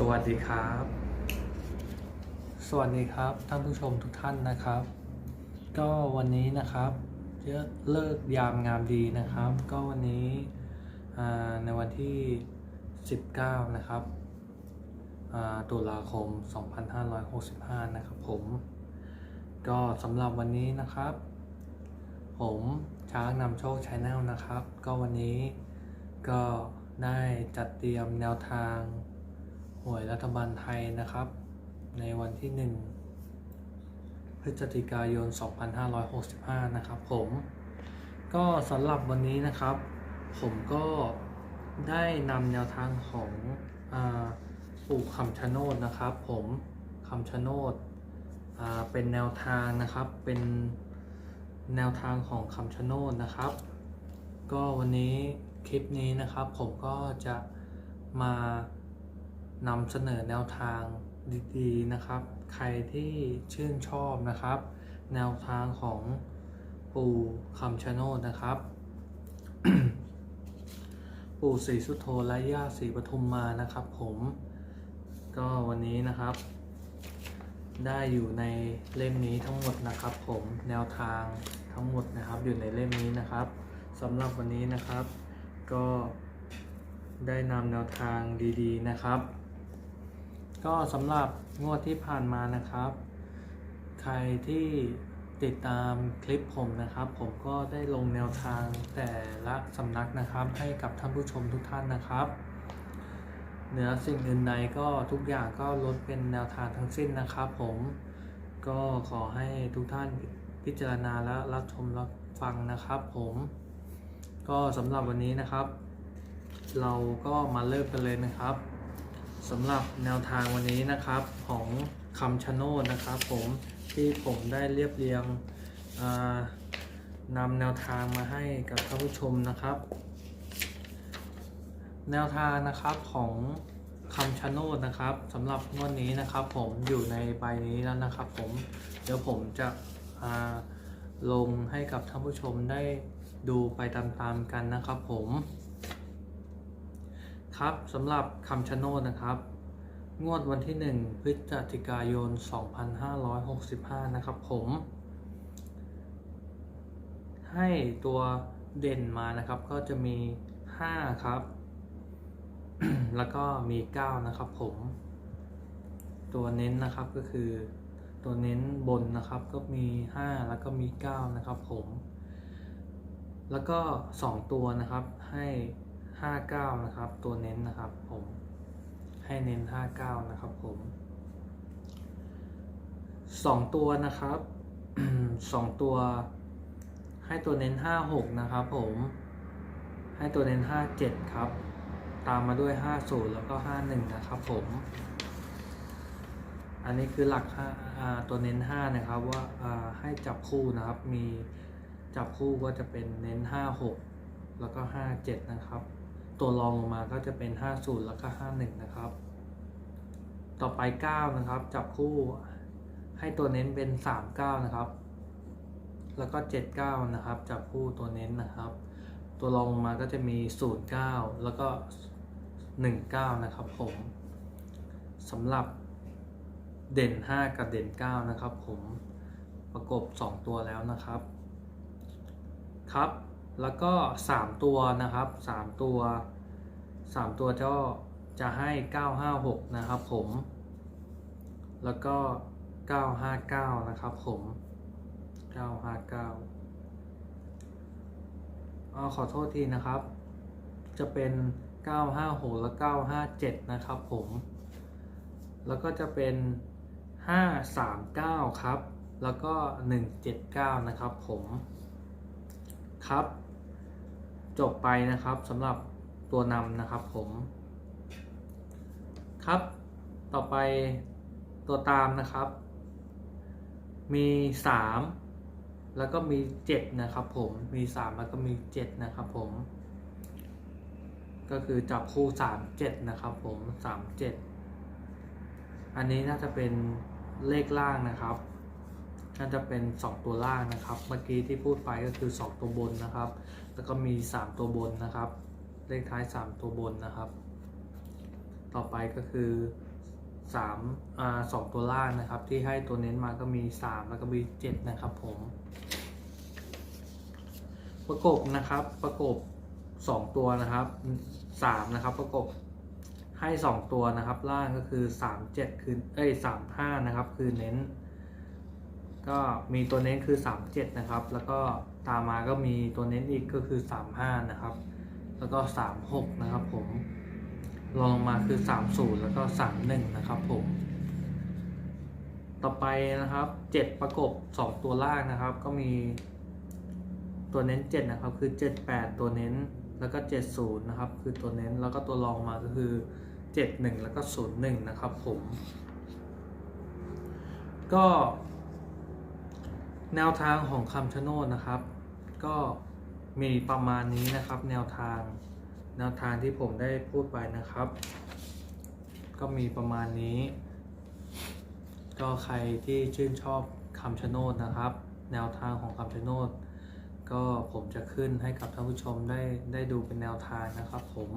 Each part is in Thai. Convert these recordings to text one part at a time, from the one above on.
สวัสดีครับ สวัสดีครับท่านผู้ชมทุกท่านนะครับ ก็วันนี้นะครับเยอะเลิกยามงามดีนะครับ ก็วันนี้ในวันที่ 19 นะครับตุลาคม 2565 นะครับผม ก็สำหรับวันนี้นะครับ ผมช้างนำโชคชาแนลนะครับ ก็วันนี้ก็ได้จัดเตรียมแนวทาง หวยรัฐบาลไทยนะครับ ในวันที่ 1 พฤศจิกายน 2565 นะครับผม ก็สำหรับวันนี้นะครับ ผมก็ได้นำแนวทางของอปู่คำชะโนดนะครับ ผมคำชะโนดเป็นแนวทางนะครับ เป็นแนวทางของคำชะโนดนะครับ ก็วันนี้คลิปนี้นะครับ ผมก็จะมา นำเสนอแนวทางดีๆนะครับ ใครที่ชื่นชอบนะครับ แนวทางของปู่คำชะโนดนะครับ ปู่ศรีสุโธและย่าศรีปทุมมานะครับ ผม ก็วันนี้นะครับ ได้อยู่ในเล่มนี้ทั้งหมดนะครับ ผมแนวทางทั้งหมดนะครับอยู่ในเล่มนี้นะครับสำหรับวันนี้นะครับ ก็ได้นำแนวทางดี ๆ นะครับ ก็สำหรับงวดที่ผ่านมานะครับ ใครที่ติดตามคลิปผมนะครับ ผมก็ได้ลงแนวทางแต่ละสำนักนะครับ ให้กับท่านผู้ชมทุกท่านนะครับ เหนือสิ่งอื่นใดก็ทุกอย่างก็ลดเป็นแนวทางทั้งสิ้นนะครับ ผมก็ขอให้ทุกท่านพิจารณาและรับชมรับฟังนะครับ ผม ก็สำหรับวันนี้นะครับ เราก็มาเริ่มกันเลยนะครับ สำหรับแนวทางวันนี้นะครับของคำชะโนดนะครับผมที่ผมได้เรียบเรียงนำแนวทางมาให้กับท่านผู้ชมนะครับ แนวทางนะครับของคำชะโนดนะครับสำหรับงวดนี้นะครับ ผมอยู่ในใบนี้แล้วนะครับ ผมเดี๋ยวผมจะอ่าลงให้กับท่านผู้ชมได้ดูไปตามๆกันนะครับผม ครับสำหรับคำชะโนดนะครับ งวดวันที่ 1 พฤศจิกายน 2565 นะครับผม ให้ตัวเด่นมานะครับก็จะมี 5 ครับ แล้วก็มี 9 นะครับผม ตัวเน้นนะครับก็คือตัวเน้นบนนะครับก็มี 5 แล้วก็มี 9 นะครับผม แล้วก็ 2 ตัวนะครับให้ 59 นะครับ ตัวเน้นนะครับผม ให้เน้น 59 นะครับผม 2 ตัวนะครับ 2 ตัว ให้ตัวเน้น 56 นะครับผม ให้ตัวเน้น 57 ครับ ตามมาด้วย 50 แล้วก็ 51 นะครับผม อันนี้คือหลักห้าตัวเน้น 5 นะครับว่าอ่าให้จับคู่นะครับ มีจับคู่ก็จะเป็นเน้น 56 แล้วก็ 57 นะครับ ตัวรองลงมาก็จะเป็น 50 แล้วก็ 51 นะครับ ต่อไป 9 นะครับ จับคู่ให้ตัวเน้นเป็น 39 นะครับ แล้วก็ 79 นะครับ จับคู่ตัวเน้นนะครับ ตัวรองลงมาก็จะมี 09 แล้วก็ 19 นะครับผมสำหรับเด่น 5 กับเด่น 9 นะครับผมประกบ 2 ตัวแล้วนะครับ ครับ แล้วก็ 3 ตัวนะครับ 3 ตัว 3 ตัวก็จะให้ 956 นะครับผม แล้วก็ 959 นะครับผม 959อ๋อขอโทษทีนะครับ จะเป็น 956 และ957 นะครับผม แล้วก็จะเป็น 539 ครับ แล้วก็ 179 นะครับผมครับ จบไปนะครับสำหรับตัวนำนะครับผม ครับ ต่อไปตัวตามนะครับ มี 3 แล้วก็มี 7 นะครับผมมี 3 แล้วก็มี 7 นะครับผม ก็คือจับคู่ 3 7 นะครับผม 3 7 อันนี้น่าจะเป็นเลขล่างนะครับ น่าจะเป็น 2 ตัวล่างนะครับ เมื่อกี้ที่พูดไปก็คือ 2 ตัวบนนะครับ แล้วก็มี 3 ตัวบนนะครับ เลขท้าย 3 ตัวบนนะครับ ต่อไปก็คือสามอ่าสองตัวล่างนะครับ ที่ให้ตัวเน้นมาก็มีสามแล้วก็มีเจ็ดนะครับผม ประกบนะครับ ประกบสองตัวนะครับสามนะครับ ประกบให้สองตัวนะครับ ล่างก็คือสามเจ็ดคือ เอ้ยสามห้านะครับ คือเน้น ก็มีตัวเน้นคือสามเจ็ดนะครับ แล้วก็ตามมาก็มีตัวเน้นอีกก็คือสามห้านะครับ แล้วก็สามหกนะครับผมรองมาคือสามศูนย์แล้วก็สามหนึ่งนะครับผม ต่อไปนะครับเจ็ดประกบสองตัวล่างนะครับ ก็มีตัวเน้นเจ็ดนะครับ คือเจ็ดแปดตัวเน้นแล้วก็เจ็ดศูนย์นะครับ คือตัวเน้นแล้วก็ตัวรองมาก็คือเจ็ดหนึ่งแล้วก็ศูนย์หนึ่งนะครับผม ก็ แนวทางของคำชะโนดนะครับ ก็มีประมาณนี้นะครับ แนวทาง แนวทางที่ผมได้พูดไปนะครับ ก็มีประมาณนี้ ก็ใครที่ชื่นชอบคำชะโนดนะครับ แนวทางของคำชะโนดก็ผมจะขึ้นให้กับท่านผู้ชมได้ได้ดูเป็นแนวทางนะครับ ผม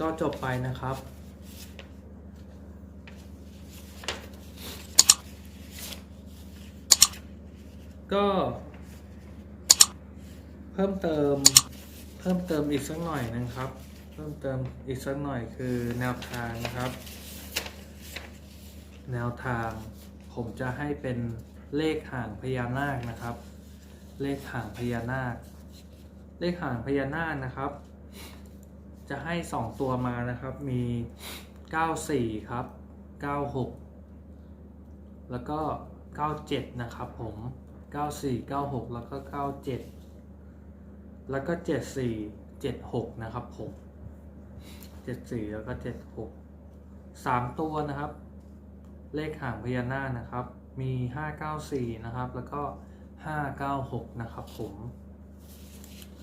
ก็จบไปนะครับ ก็ เพิ่มเติม เพิ่มเติมอีกสักหน่อยนะครับ เพิ่มเติมอีกสักหน่อยคือแนวทางนะครับ แนวทางผมจะให้เป็นเลขห่างพญานาคนะครับ เลขห่างพญานาค เลขห่างพญานาคนะครับ จะให้สองตัวมานะครับ มี 94 ครับ 96 แล้วก็ 97 นะครับผม 94 96 แล้วก็ 97 แล้วก็ 74 76 นะครับผม 74 แล้วก็ 76 3 ตัวนะครับ เลขหางพญานาคนะครับ มี 594 นะครับ แล้วก็ 596 นะครับผม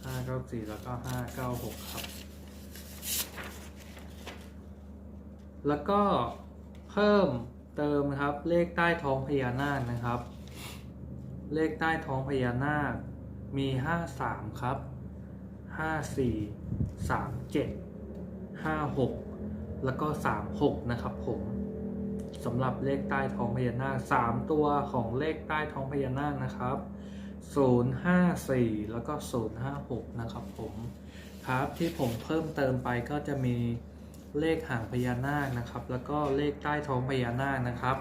594 แล้วก็ 596 ครับ แล้วก็เพิ่มเติมนะครับเลขใต้ท้องพญานาคนะครับ เลขใต้ท้องพญานาค มี 53 ครับ 54 37 56 แล้วก็ 36 นะครับผมสำหรับเลขใต้ท้องพญานาค 3 ตัวของเลขใต้ท้องพญานาคนะครับ 054 แล้วก็ 056 นะครับผมครับที่ผมเพิ่มเติมไปก็จะมีเลขหางพญานาคนะครับ แล้วก็เลขใต้ท้องพญานาคนะครับ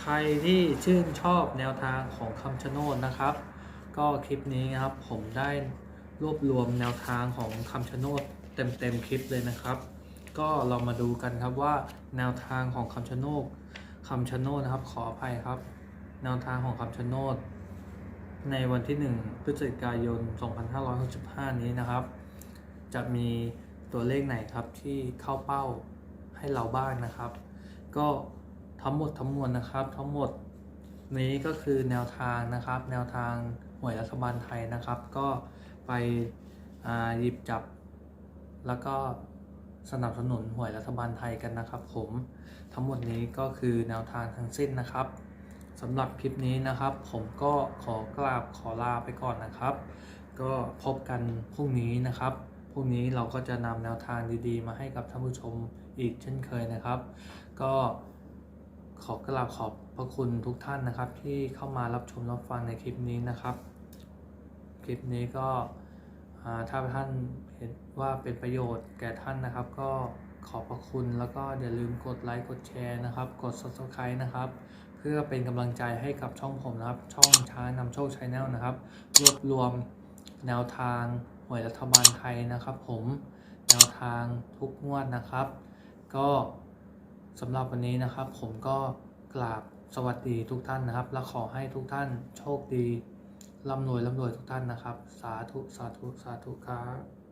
ใครที่ชื่นชอบแนวทางของคำชะโนดนะครับ ก็คลิปนี้นะครับผมได้รวบรวมแนวทางของคำชะโนดเต็มๆคลิปเลยนะครับ ก็เรามาดูกันครับว่าแนวทางของคำชะโนดคำชะโนดนะครับ ขออภัยครับ แนวทางของคำชะโนดในวันที่ 1 พฤศจิกายน 2565 นี้นะครับ จะมีตัวเลขไหนครับที่เข้าเป้าให้เราบ้างนะครับ ก็ ทั้งหมดทั้งมวลนะครับ ทั้งหมดนี้ก็คือแนวทางนะครับ แนวทางหวยรัฐบาลไทยนะครับ ก็ไปหยิบจับ แล้วก็สนับสนุนหวยรัฐบาลไทยกันนะครับ ผมทั้งหมดนี้ก็คือแนวทางทั้งสิ้นนะครับสำหรับคลิปนี้นะครับ ผมก็ขอกราบขอลาไปก่อนนะครับ ก็พบกันพรุ่งนี้นะครับพรุ่งนี้เราก็จะนำแนวทางดีๆ มาให้กับท่านผู้ชมอีกเช่นเคยนะครับ ก็ ขอบกราบขอบพระคุณทุกท่านนะครับ ที่เข้ามารับชมรับฟังในคลิปนี้นะครับ คลิปนี้ก็ถ้าท่านเห็นว่าเป็นประโยชน์แก่ท่านนะครับ ก็ขอบพระคุณแล้วก็อย่าลืมกดไลค์กดแชร์นะครับ กด subscribe นะครับ เพื่อเป็นกำลังใจให้กับช่องผมนะครับ ช่องช้านำโชคชาแนลนะครับ รวบรวมแนวทางหวยรัฐบาลไทยนะครับ ผมแนวทางทุกงวดนะครับ ก็ สำหรับวันนี้นะครับผมก็กราบสวัสดีทุกท่านนะครับ และขอให้ทุกท่านโชคดีร่ำรวยร่ำรวยทุกท่านนะครับ สาธุ สาธุ สาธุครับ